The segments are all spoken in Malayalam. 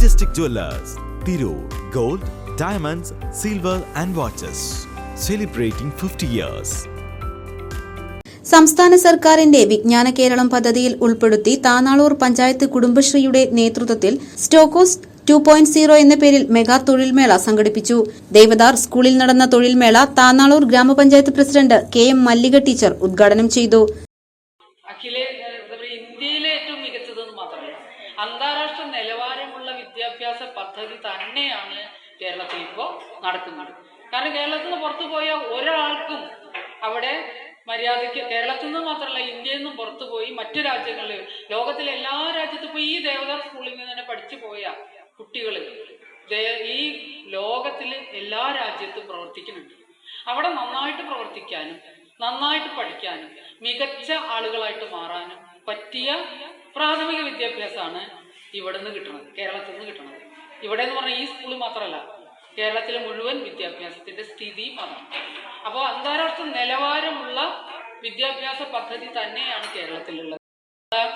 Majestic Jewellers Tirur gold diamonds silver and watches celebrating fifty years സംസ്ഥാന സർക്കാരിന്റെ വിജ്ഞാന കേരളം പദ്ധതിയിൽ ഉൾപ്പെടുത്തി താനാളൂർ പഞ്ചായത്ത് കുടുംബശ്രീയുടെ നേതൃത്വത്തിൽ സ്റ്റോക്കോസ് ടു പോയിന്റ് സീറോ എന്ന പേരിൽ മെഗാ തൊഴിൽമേള സംഘടിപ്പിച്ചു. ദേവദാർ സ്കൂളിൽ നടന്ന തൊഴിൽമേള താനാളൂർ ഗ്രാമപഞ്ചായത്ത് president K M Mallika teacher ഉദ്ഘാടനം ചെയ്തു. അഖിലേ ഇന്ത്യയിലെ ഏറ്റവും മികച്ചതെന്ന് മാത്രമല്ല അന്താരാഷ്ട്ര നിലവാരമുള്ള വിദ്യാഭ്യാസ പദ്ധതി തന്നെയാണ് കേരളത്തിൽ ഇപ്പോൾ നടക്കുന്നത്. കാരണം കേരളത്തിൽ നിന്ന് പുറത്തു പോയ ഒരാൾക്കും അവിടെ മര്യാദയ്ക്ക് കേരളത്തിൽ നിന്ന് മാത്രമല്ല ഇന്ത്യയിൽ നിന്നും പുറത്തു പോയി മറ്റു രാജ്യങ്ങളിൽ ലോകത്തിലെ എല്ലാ രാജ്യത്തും ഇപ്പോൾ ഈ ദേവത സ്കൂളിൽ നിന്ന് തന്നെ പഠിച്ചു പോയ കുട്ടികൾ ഈ ലോകത്തിൽ എല്ലാ രാജ്യത്തും പ്രവർത്തിക്കുന്നുണ്ട്. അവിടെ നന്നായിട്ട് പ്രവർത്തിക്കാനും നന്നായിട്ട് പഠിക്കാനും മികച്ച ആളുകളായിട്ട് മാറാനും പറ്റിയ പ്രാഥമിക വിദ്യാഭ്യാസമാണ് ഇവിടെ നിന്ന് കിട്ടുന്നത് കേരളത്തിൽ നിന്ന് കിട്ടുന്നത് ഇവിടെ എന്ന് പറഞ്ഞാൽ ഈ സ്കൂൾ മാത്രമല്ല കേരളത്തിലെ മുഴുവൻ വിദ്യാഭ്യാസത്തിന്റെ സ്ഥിതിയും അതാണ്. അപ്പോൾ അന്താരാഷ്ട്ര നിലവാരമുള്ള വിദ്യാഭ്യാസ പദ്ധതി തന്നെയാണ് കേരളത്തിലുള്ളത്.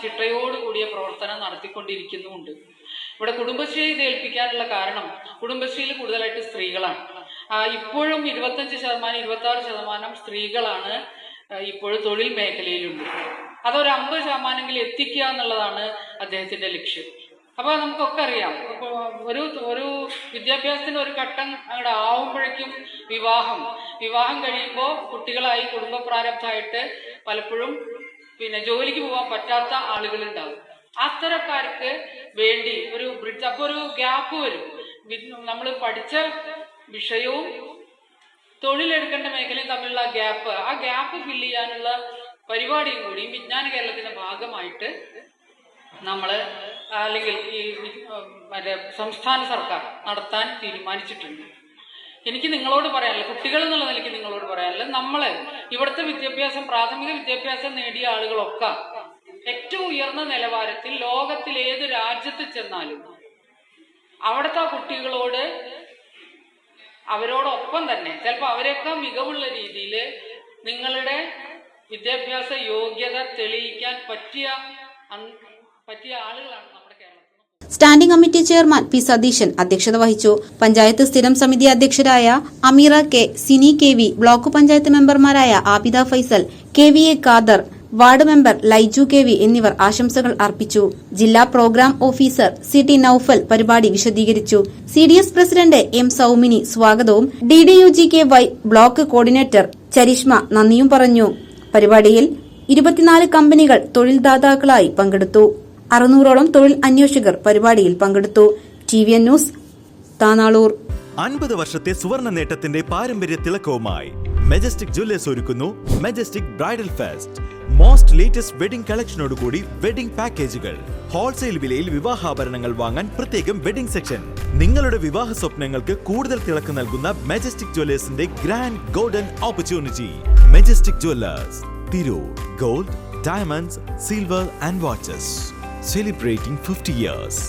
ചിട്ടയോട് കൂടിയ പ്രവർത്തനം നടത്തിക്കൊണ്ടിരിക്കുന്നുമുണ്ട്. ഇവിടെ കുടുംബശ്രീ ഇത് ഏൽപ്പിക്കാനുള്ള കാരണം കുടുംബശ്രീയിൽ കൂടുതലായിട്ട് സ്ത്രീകളാണ്. ഇപ്പോഴും ഇരുപത്തഞ്ച് ശതമാനം ഇരുപത്തി ആറ് ശതമാനം സ്ത്രീകളാണ് ഇപ്പോഴും തൊഴിൽ മേഖലയിലുണ്ട്. അതൊരു അമ്പത് ശതമാനമെങ്കിലും എത്തിക്കുക എന്നുള്ളതാണ് അദ്ദേഹത്തിന്റെ ലക്ഷ്യം. അപ്പൊ നമുക്കൊക്കെ അറിയാം. ഒരു ഒരു വിദ്യാഭ്യാസത്തിന്റെ ഒരു ഘട്ടം അങ്ങോട്ട് ആവുമ്പോഴേക്കും വിവാഹം. വിവാഹം കഴിയുമ്പോൾ കുട്ടികളായി കുടുംബ പ്രാരബ്ധമായിട്ട് പലപ്പോഴും പിന്നെ ജോലിക്ക് പോകാൻ പറ്റാത്ത ആളുകളുണ്ടാവും. അത്തരക്കാർക്ക് വേണ്ടി ഒരു ബ്രിഡ്ജ് അപ്പോൾ ഒരു ഗ്യാപ്പ് വരും. നമ്മൾ പഠിച്ച വിഷയവും തൊഴിലെടുക്കേണ്ട മേഖലയും തമ്മിലുള്ള ഗ്യാപ്പ് ആ ഗ്യാപ്പ് ഫില്ല് ചെയ്യാനുള്ള പരിപാടിയും കൂടി വിജ്ഞാന കേരളത്തിന്റെ ഭാഗമായിട്ട് നമ്മൾ അല്ലെങ്കിൽ ഈ മറ്റേ സംസ്ഥാന സർക്കാർ നടത്താൻ തീരുമാനിച്ചിട്ടുണ്ട്. എനിക്ക് നിങ്ങളോട് പറയാനില്ല കുട്ടികൾ എന്നുള്ള നിലയ്ക്ക് നിങ്ങളോട് പറയാനില്ല നമ്മൾ ഇവിടുത്തെ വിദ്യാഭ്യാസം പ്രാഥമിക വിദ്യാഭ്യാസം നേടിയ ആളുകളൊക്കെ ഏറ്റവും ഉയർന്ന നിലവാരത്തിൽ ലോകത്തിൽ ഏത് രാജ്യത്ത് ചെന്നാലും അവിടുത്തെ കുട്ടികളോട് അവരോടൊപ്പം തന്നെ ചിലപ്പോൾ അവരെയൊക്കെ മികവുള്ള രീതിയിൽ നിങ്ങളുടെ വിദ്യാഭ്യാസ യോഗ്യത തെളിയിക്കാൻ പറ്റിയ പറ്റിയ ആളുകളാണ് നമ്മുടെ കേരളത്തിൽ. Standing committee chairman P Satheesan അധ്യക്ഷത വഹിച്ചു. പഞ്ചായത്ത് സ്ഥിരം സമിതി അധ്യക്ഷരായ Ameera K Sini K V block panchayat മെമ്പർമാരായ Abida Faisal K V A Khader ward member Laiju K V എന്നിവർ ആശംസകൾ അർപ്പിച്ചു. ജില്ലാ programme officer C T Noufal പരിപാടി വിശദീകരിച്ചു. C D S president M Soumini സ്വാഗതവും. D D U G K Y block coordinator Charishma നന്ദിയും പറഞ്ഞു. പരിപാടിയിൽ ഇരുപത്തിനാല് കമ്പനികൾ തൊഴിൽദാതാക്കളായി പങ്കെടുത്തു. അറുന്നൂറോളം തൊഴിൽ അന്വേഷകർ പരിപാടിയിൽ പങ്കെടുത്തു. T V N news Tanalur. അൻപത് വർഷത്തെ സുവർണ നേട്ടത്തിന്റെ പാരമ്പര്യ തിളക്കവുമായി മെജസ്റ്റിക് ജ്വല്ലേഴ്സ് ഒരുക്കുന്നു Majestic bridal fest. Most latest wedding കളക്ഷനോടുകൂടി wedding പാക്കേജുകൾ. ഹോൾസെയിൽ വിലയിൽ വിവാഹാഭരണങ്ങൾ വാങ്ങാൻ പ്രത്യേകം വെഡിംഗ് സെക്ഷൻ. നിങ്ങളുടെ വിവാഹ സ്വപ്നങ്ങൾക്ക് കൂടുതൽ തിളക്ക് നൽകുന്ന Majestic ജ്വല്ലേഴ്സിന്റെ grand golden opportunity. Majestic Jewellers Tirur gold diamonds silver and watches celebrating fifty years